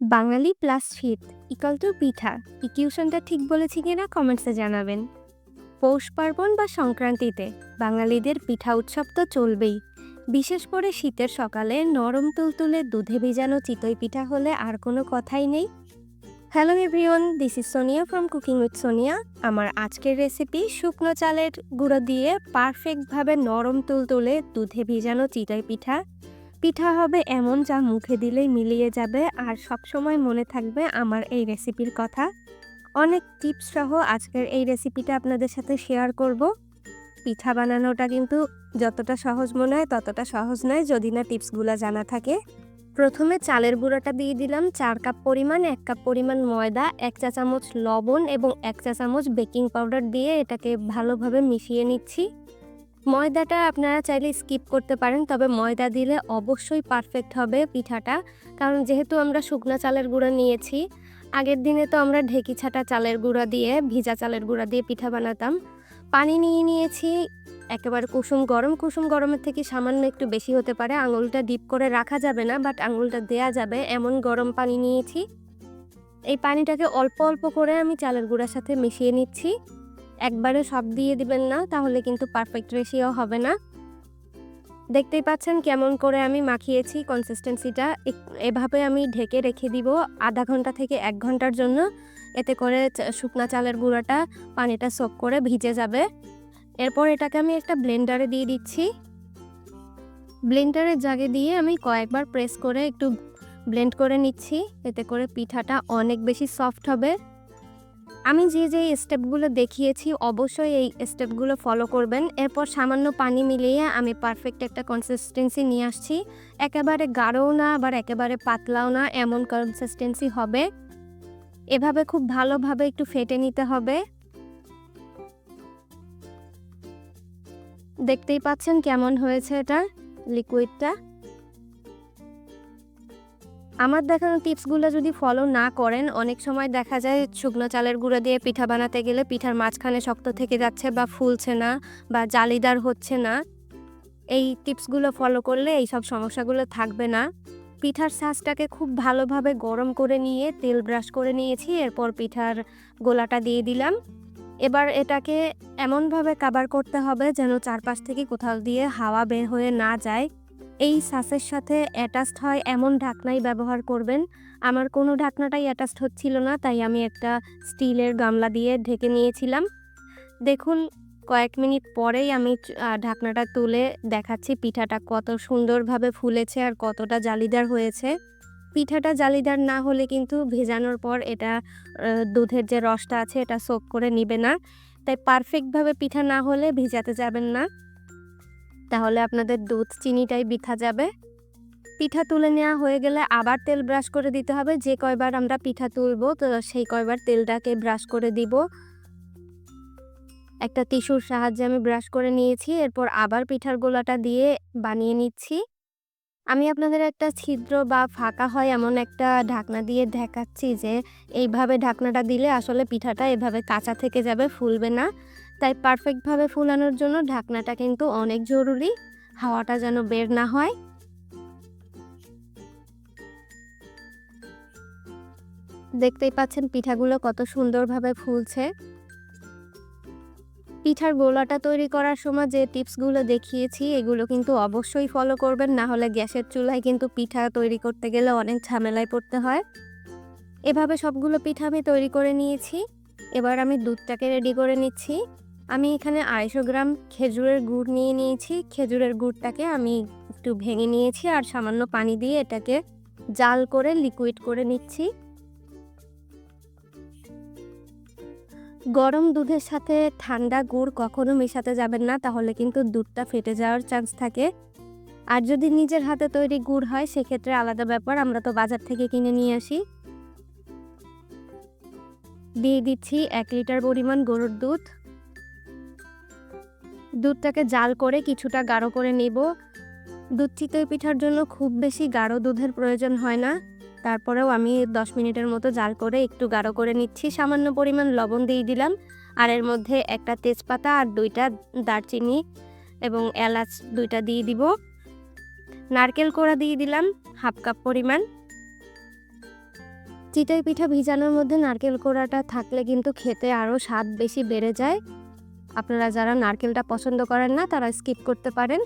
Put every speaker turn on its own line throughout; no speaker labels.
বাঙালি plus শীত equal to পিঠা। ইকিউশনটা ঠিক বলেছি কিনা কমেন্টসে জানাবেন। পৌষ পার্বণ বা সংক্রান্তিতে বাঙালিদের পিঠা উৎসব তো চলবেই। বিশেষ করে শীতের সকালে নরম তুলতুলে দুধে ভিজানো চিতই পিঠা হলে আর কোনো কথাই নেই। Hello everyone this is Sonia from cooking with Sonia আমার আজকের রেসিপি শুকনো চালের গুঁড়ো দিয়ে পারফেক্টভাবে নরম তুলতুলে দুধে ভিজানো চিতই পিঠা। পিঠা হবে এমন যা মুখে দিলেই মিলিয়ে যাবে আর সবসময় মনে থাকবে আমার এই রেসিপির কথা। অনেক টিপস সহ আজকের এই রেসিপিটা আপনাদের সাথে শেয়ার করব। পিঠা বানানোটা কিন্তু যতটা সহজ মনে হয় ততটা সহজ নয়, যদি না টিপসগুলো জানা থাকে। প্রথমে চালের গুঁড়োটা দিয়ে দিলাম, চার কাপ পরিমাণ, এক কাপ পরিমাণ ময়দা, এক চা চামচ লবণ এবং এক চা চামচ বেকিং পাউডার দিয়ে এটাকে ভালোভাবে মিশিয়ে নিচ্ছি। ময়দাটা আপনারা চাইলে স্কিপ করতে পারেন, তবে ময়দা দিলে অবশ্যই পারফেক্ট হবে পিঠাটা। কারণ যেহেতু আমরা শুকনা চালের গুঁড়ো নিয়েছি, আগের দিনে তো আমরা ঢেকি ছাটা চালের গুঁড়া দিয়ে, ভিজা চালের গুঁড়া দিয়ে পিঠা বানাতাম। পানি নিয়ে নিয়েছি, একেবারে কুসুম গরম। কুসুম গরমের থেকে সামান্য একটু বেশি হতে পারে, আঙুলটা ডিপ করে রাখা যাবে না বাট আঙুলটা দেয়া যাবে, এমন গরম পানি নিয়েছি। এই পানিটাকে অল্প অল্প করে আমি চালের গুঁড়ার সাথে মিশিয়ে নিচ্ছি। একবারে সব দিয়ে দিবেন না, তাহলে কিন্তু পারফেক্ট রেশিও হবে না। দেখতেই পাচ্ছেন কেমন করে আমি মাখিয়েছি কনসিস্টেন্সিটা এভাবে আমি ঢেকে রেখে দিব আধা ঘণ্টা থেকে এক ঘণ্টার জন্য। এতে করে শুকনা চালের গুঁড়াটা পানিটা সোক করে ভিজে যাবে। এরপর এটাকে আমি একটা ব্লেন্ডারে দিয়ে দিচ্ছি। ব্লেন্ডারের জাগে দিয়ে আমি কয়েকবার প্রেস করে একটু ব্লেন্ড করে নিচ্ছি। এতে করে পিঠাটা অনেক বেশি সফট হবে। আমি যে যে স্টেপগুলো দেখিয়েছি, অবশ্যই এই স্টেপগুলো ফলো করবেন। এরপর সামান্য পানি মিলিয়ে আমি পারফেক্ট একটা কনসিস্টেন্সি নিয়ে আসছি। একেবারে গাঢ়ও না, আবার একেবারে পাতলাও না, এমন কনসিস্টেন্সি হবে। এভাবে খুব ভালোভাবে একটু ফেটে নিতে হবে। দেখতেই পাচ্ছেন কেমন হয়েছে এটা লিকুইডটা আমার দেখানো টিপসগুলো যদি ফলো না করেন, অনেক সময় দেখা যায় শুকনো চালের গুঁড়ো দিয়ে পিঠা বানাতে গেলে পিঠার মাঝখানে শক্ত থেকে যাচ্ছে বা ফুলছে না বা জালিদার হচ্ছে না। এই টিপসগুলো ফলো করলে এই সব সমস্যাগুলো থাকবে না। পিঠার সাজটাকে খুব ভালোভাবে গরম করে নিয়ে, তেল ব্রাশ করে নিয়েছি, এরপর পিঠার গোলাটা দিয়ে দিলাম। এবার এটাকে এমনভাবে কাবার করতে হবে যেন চারপাশ থেকে কোথাও দিয়ে হাওয়া বের হয়ে না যায়। এই সাসের সাথে অ্যাটাচড হয় এমন ঢাকনাই ব্যবহার করবেন। আমার কোনো ঢাকনাটাই অ্যাটাচড হচ্ছিল না, তাই আমি একটা স্টিলের গামলা দিয়ে ঢেকে নিয়েছিলাম। দেখুন, কয়েক মিনিট পরেই আমি ঢাকনাটা তুলে দেখাচ্ছি পিঠাটা কত সুন্দরভাবে ফুলেছে আর কতটা জালিদার হয়েছে। পিঠাটা জালিদার না হলে কিন্তু ভেজানোর পর এটা দুধের যে রসটা আছে এটা সোক করে নিবে না। তাই পারফেক্টভাবে পিঠা না হলে ভিজাতে যাবেন না। তাহলে আপনাদের দুধ চিনিটাই বৃথা যাবে। পিঠা তুলে নেওয়া হয়ে গেলে আবার তেল ব্রাশ করে দিতে হবে। যে কয়বার আমরা পিঠা তুলবো, তো সেই কয়বার তেলটাকে ব্রাশ করে দিব। একটা টিস্যুর সাহায্যে আমি ব্রাশ করে নিয়েছি, এরপর আবার পিঠার গোলাটা দিয়ে বানিয়ে নিচ্ছি। আমি আপনাদের একটা ছিদ্র বা ফাঁকা হয় এমন একটা ঢাকনা দিয়ে দেখাচ্ছি যে, এইভাবে ঢাকনাটা দিলে আসলে পিঠাটা এভাবে কাঁচা থেকে যাবে, ফুলবে না। তাই পারফেক্টভাবে ফুলানোর জন্য ঢাকনাটা কিন্তু অনেক জরুরি, হাওয়াটা যেন বের না হয়। দেখতেই পাচ্ছেন পিঠাগুলো কত সুন্দরভাবে ফুলছে। পিঠার গোলাটা তৈরি করার সময় যে টিপসগুলো দেখিয়েছি, এগুলো কিন্তু অবশ্যই ফলো করবেন, না হলে গ্যাসের চুলায় কিন্তু পিঠা তৈরি করতে গেলে অনেক ঝামেলায় পড়তে হয়। এভাবে সবগুলো পিঠা আমি তৈরি করে নিয়েছি। এবার আমি দুধটাকে রেডি করে নিচ্ছি। আমি এখানে আড়াইশো গ্রাম খেজুরের গুড় নিয়ে নিয়েছি। খেজুরের গুড়টাকে আমি একটু ভেঙে নিয়েছি আর সামান্য পানি দিয়ে এটাকে জাল করে লিকুইড করে নিচ্ছি। গরম দুধের সাথে ঠান্ডা গুড় কখনো মেশাতে যাবেন না, তাহলে কিন্তু দুধটা ফেটে যাওয়ার চান্স থাকে। আর যদি নিজের হাতে তৈরি গুড় হয়, সেক্ষেত্রে আলাদা ব্যাপার, আমরা তো বাজার থেকে কিনে নিয়ে আসি। দিয়ে দিচ্ছি এক লিটার পরিমাণ গরুর দুধ। দুধটাকে জাল করে কিছুটা গাঢ় করে নেব। দুধ চিতই পিঠার জন্য খুব বেশি গাঢ় দুধের প্রয়োজন হয় না। তারপরেও আমি দশ মিনিটের মতো জাল করে একটু গাঢ় করে নিচ্ছি। সামান্য পরিমাণ লবণ দিয়ে দিলাম। আর এর মধ্যে একটা তেজপাতা আর দুইটা দারচিনি এবং এলাচ দুইটা দিয়ে দিব। নারকেল কোড়া দিয়ে দিলাম, হাফ কাপ পরিমাণ। চিতই পিঠা ভিজানোর মধ্যে নারকেল কোড়াটা থাকলে কিন্তু খেতে আরও স্বাদ বেশি বেড়ে যায়। আপনারা যারা নারকেলটা পছন্দ করেন না, তারা স্কিপ করতে পারেন।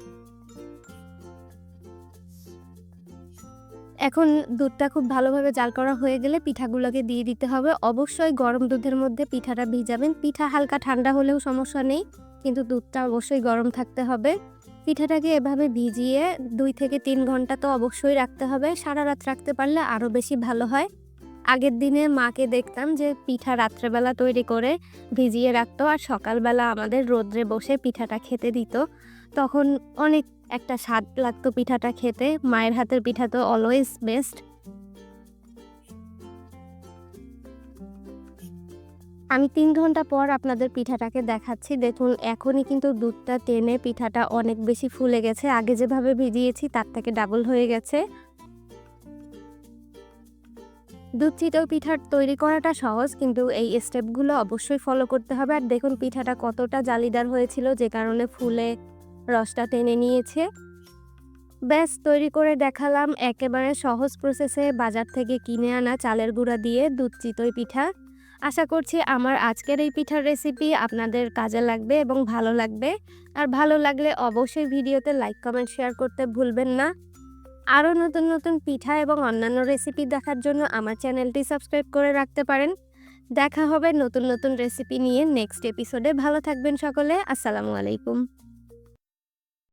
এখন দুধটা খুব ভালোভাবে জাল করা হয়ে গেলে পিঠাগুলোকে দিয়ে দিতে হবে। অবশ্যই গরম দুধের মধ্যে পিঠাটা ভিজাবেন। পিঠা হালকা ঠান্ডা হলেও সমস্যা নেই, কিন্তু দুধটা অবশ্যই গরম থাকতে হবে। পিঠাটাকে এভাবে ভিজিয়ে দুই থেকে তিন ঘণ্টা তো অবশ্যই রাখতে হবে। সারা রাত রাখতে পারলে আরও বেশি ভালো হয়। আগের দিনে মাকে দেখতাম যে পিঠা রাত্রেবেলা তৈরি করে ভিজিয়ে রাখতো আর সকালবেলা আমাদের রোদ্রে বসে পিঠাটা খেতে দিত। তখন অনেক একটা স্বাদ লাগতো পিঠাটা খেতে। মায়ের হাতের পিঠা তো অলওয়েজ বেস্ট আমি তিন ঘণ্টা পর আপনাদের পিঠাটাকে দেখাচ্ছি। দেখুন, এখনই কিন্তু দুধটা টেনে পিঠাটা অনেক বেশি ফুলে গেছে। আগে যেভাবে ভিজিয়েছি, তার থেকে ডাবল হয়ে গেছে। দুধ চিতই পিঠার তৈরি করাটা সহজ, কিন্তু এই স্টেপগুলো অবশ্যই ফলো করতে হবে। আর দেখুন, পিঠাটা কতটা জালিদার হয়েছিল, যে কারণে ফুলে রসটা টেনে নিয়েছে। ব্যাস, তৈরি করে দেখালাম। একেবারে সহজ প্রসেসে বাজার থেকে কিনে আনা চালের গুঁড়া দিয়ে দুধ চিতই পিঠা। আশা করছি আমার আজকের এই পিঠার রেসিপি আপনাদের কাজে লাগবে এবং ভালো লাগবে। আর ভালো লাগলে অবশ্যই ভিডিওতে লাইক কমেন্ট শেয়ার করতে ভুলবেন না। আরও নতুন নতুন পিঠা এবং অন্যান্য রেসিপি দেখার জন্য আমার চ্যানেলটি সাবস্ক্রাইব করে রাখতে পারেন। দেখা হবে নতুন নতুন রেসিপি নিয়ে নেক্সট এপিসোডে ভালো থাকবেন সকলে। আসসালামু আলাইকুম।